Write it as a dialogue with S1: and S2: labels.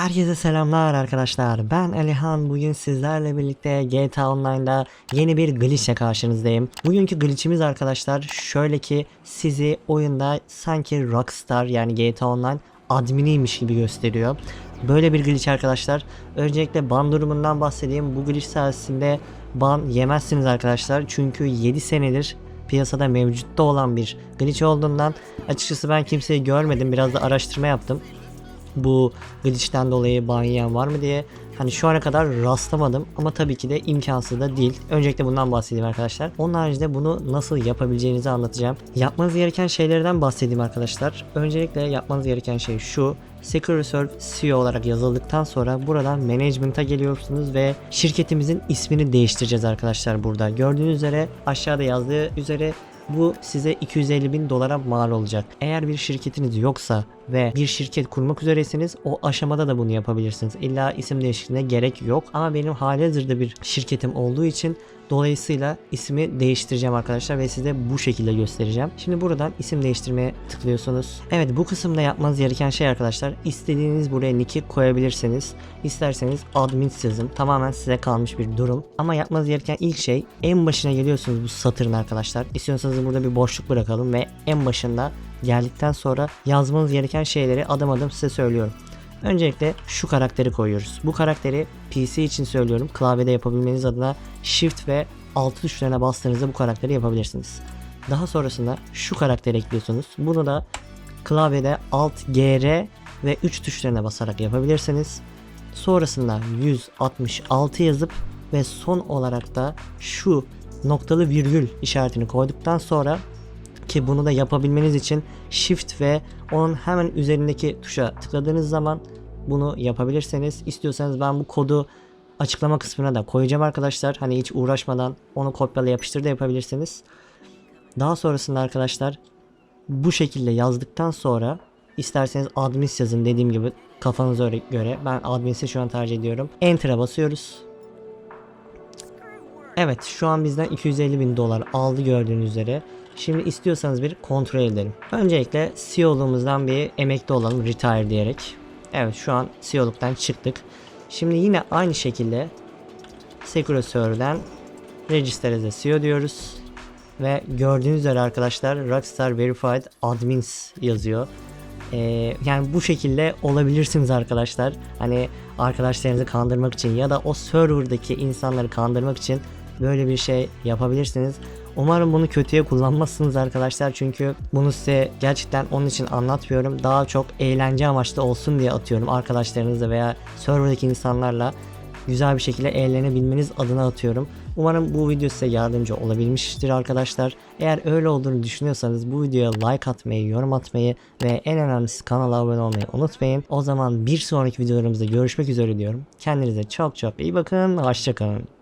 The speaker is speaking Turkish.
S1: Herkese selamlar arkadaşlar. Ben Alihan. Bugün sizlerle birlikte GTA Online'da yeni bir glitch ile karşınızdayım. Bugünkü glitchimiz arkadaşlar şöyle ki sizi oyunda sanki Rockstar yani GTA Online adminiymiş gibi gösteriyor. Böyle bir glitch arkadaşlar. Öncelikle ban durumundan bahsedeyim. Bu glitch sayesinde ban yemezsiniz arkadaşlar. Çünkü 7 senedir piyasada mevcutta olan bir glitch olduğundan açıkçası ben kimseyi görmedim. Biraz da araştırma yaptım bu glitch'ten dolayı ban yiyen var mı diye. Hani şu ana kadar rastlamadım ama tabii ki de imkansız da değil. Öncelikle bundan bahsedeyim arkadaşlar. Onun haricinde bunu nasıl yapabileceğinizi anlatacağım. Yapmanız gereken şeylerden bahsedeyim arkadaşlar. Öncelikle yapmanız gereken şey şu. Secure Reserve CEO olarak yazıldıktan sonra buradan Management'a geliyorsunuz ve şirketimizin ismini değiştireceğiz arkadaşlar burada. Gördüğünüz üzere aşağıda yazdığı üzere bu size 250 bin dolara mal olacak. Eğer bir şirketiniz yoksa ve bir şirket kurmak üzeresiniz o aşamada da bunu yapabilirsiniz. İlla isim değişikliğine gerek yok. Ama benim halihazırda bir şirketim olduğu için dolayısıyla ismi değiştireceğim arkadaşlar ve size bu şekilde göstereceğim. Şimdi buradan isim değiştirmeye tıklıyorsunuz. Evet bu kısımda yapmanız gereken şey arkadaşlar istediğiniz buraya nick'i koyabilirsiniz. İsterseniz admin yazın. Tamamen size kalmış bir durum. Ama yapmanız gereken ilk şey en başına geliyorsunuz bu satırın arkadaşlar. İstiyorsanız burada bir boşluk bırakalım ve en başında geldikten sonra yazmanız gereken şeyleri adım adım size söylüyorum. Öncelikle şu karakteri koyuyoruz. Bu karakteri PC için söylüyorum. Klavyede yapabilmeniz adına Shift ve alt tuşlarına bastığınızda bu karakteri yapabilirsiniz. Daha sonrasında şu karakteri ekliyorsunuz. Bunu da klavyede Alt GR ve 3 tuşlarına basarak yapabilirsiniz. Sonrasında 166 yazıp ve son olarak da şu noktalı virgül işaretini koyduktan sonra ki bunu da yapabilmeniz için Shift ve onun hemen üzerindeki tuşa tıkladığınız zaman bunu yapabilirseniz istiyorsanız ben bu kodu açıklama kısmına da koyacağım arkadaşlar. Hani hiç uğraşmadan onu kopyala yapıştır da yapabilirsiniz. Daha sonrasında arkadaşlar bu şekilde yazdıktan sonra isterseniz admins yazın dediğim gibi kafanıza göre. Ben admins'i şu an tercih ediyorum. Enter'a basıyoruz. Evet şu an bizden 250 bin dolar aldı gördüğünüz üzere. Şimdi istiyorsanız bir kontrol edelim. Öncelikle CEO'luğumuzdan bir emekli olalım retire diyerek. Evet şu an CEO'luktan çıktık. Şimdi yine aynı şekilde Secure Server'den Register as a CEO diyoruz. Ve gördüğünüz üzere arkadaşlar Rockstar Verified Admins yazıyor. Ee, yani bu şekilde olabilirsiniz arkadaşlar. Hani arkadaşlarınızı kandırmak için ya da o serverdaki insanları kandırmak için böyle bir şey yapabilirsiniz. Umarım bunu kötüye kullanmazsınız arkadaşlar çünkü bunu size gerçekten onun için anlatmıyorum. Daha çok eğlence amaçlı olsun diye atıyorum arkadaşlarınızla veya serverdaki insanlarla güzel bir şekilde eğlenebilmeniz adına atıyorum. Umarım bu video size yardımcı olabilmiştir arkadaşlar. Eğer öyle olduğunu düşünüyorsanız bu videoya like atmayı, yorum atmayı ve en önemlisi kanala abone olmayı unutmayın. O zaman bir sonraki videolarımızda görüşmek üzere diyorum. Kendinize çok çok iyi bakın. Hoşçakalın.